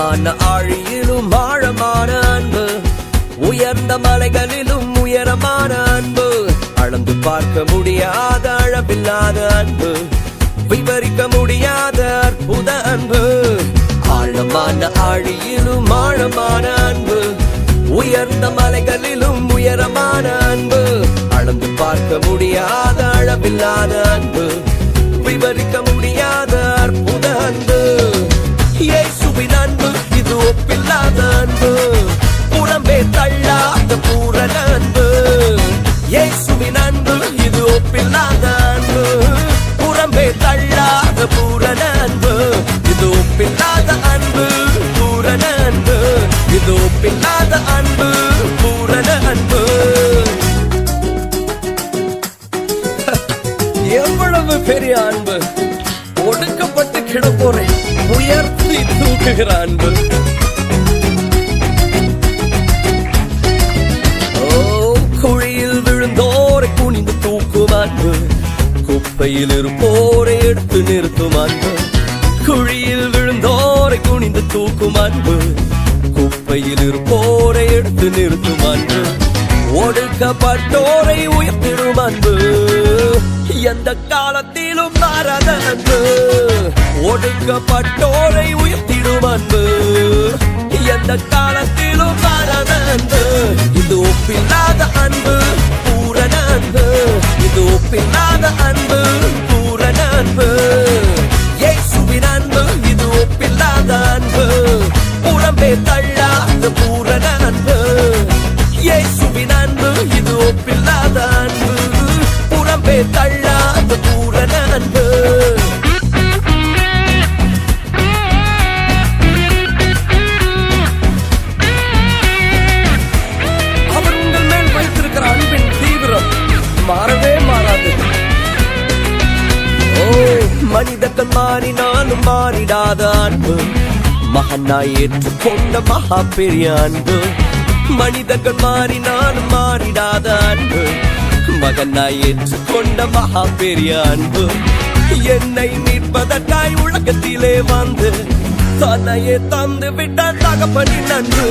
ஆழமான ஆழியிலும் ஆழமான அன்பு. உயர்ந்த மலைகளிலும் உயரமான அன்பு. அளந்து பார்க்க முடியாத அளவில்லாத அன்பு. விவரிக்க முடியாத அற்புத அன்பு. ஆழமான ஆழியிலும் ஆழமான அன்பு. உயர்ந்த மலைகளிலும் தள்ளாத அன்பு புறம்பே தள்ளாத பூரண அன்பு. இது ஒப்பில்லாத அன்பு பூரண அன்பு. இது ஒப்பில்லாத அன்பு பூரண அன்பு. எவ்வளவு பெரிய அன்பு. ஒடுக்கப்பட்டு கிடப்போரை உயர்த்தி தூக்குகிற அன்பு. குப்பையில் இருப்போரை எடுத்து நிறுத்தும் அன்பு. குழியில் விழுந்தோரை குனிந்து தூக்கும் அன்பு. குப்பையில் இருப்போரை எடுத்து நிறுத்தும் அன்பு. ஒடுக்கப்பட்டோரை உயர்த்திடும் அன்பு. எந்த காலத்திலும் மாறாத அன்பு. ஒடுக்கப்பட்டோரை உயர்த்திடும் அன்பு. எந்த காலத்திலும் மாறாத அன்பு. இது ஒப்பில்லாத அன்பு. ஒப்பில்லாத அன்பு பூரண அன்பு. இயேசுவின் அன்பு இது ஒப்பில்லாத அன்பு. புலம்பே தள்ள மனிதர்கள் மாறினாலும் மாறிடாத அன்பு. மகனாய் ஏற்றுக்கொண்ட மகா பெரிய அன்பு. மனிதர்கள் மாறினாலும் மாறிடாத அன்பு. மகனாய் ஏற்றுக்கொண்ட மகா பெரிய அன்பு. என்னை நிற்பதற்காய் உலகத்திலே வந்து தன்னையே தந்து விட்ட தகப்பனின் நன்று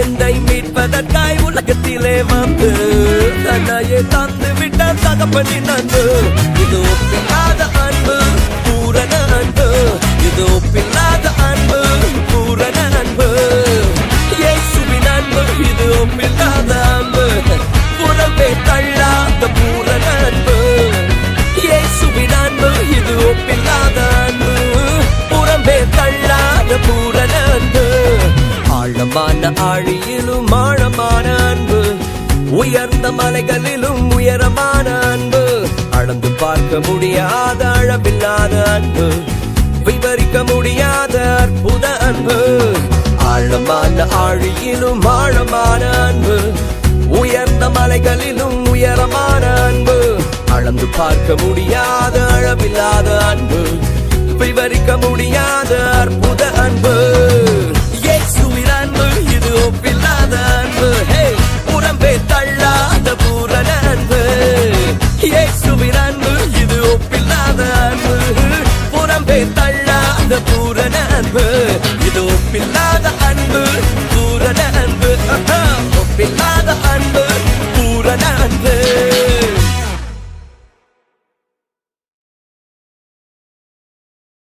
என்னை மீட்பதற்காய் உலகத்திலே வந்து தன்னையே தந்து விட்ட தகப்பனின் நன்று இது ஒப்பிடாத இது ஒப்பில்லாத அன்பு பூரண அன்பு இயேசுவின் அன்பு இது ஒப்பில்லாத அன்பு. புறம்பே தள்ளாத பூரண அன்பு. இயேசுவின் அன்பு இது ஒப்பில்லாத அன்பு. புறம்பே தள்ளாத பூரண அன்பு. ஆழமான ஆழியிலும் ஆழமான அன்பு. உயர்ந்த மலைகளிலும் உயரமான அன்பு. அளந்து பார்க்க முடியாத அன்பு. ஆழமான ஆழியிலும் ஆழமான அன்பு. உயர்ந்த மலைகளிலும் உயரமான அன்பு. அளந்து பார்க்க முடியாத அளவில்லாத அன்பு. விவரிக்க முடியாத அற்புத அன்பு. அன்பு இது ஒப்பில்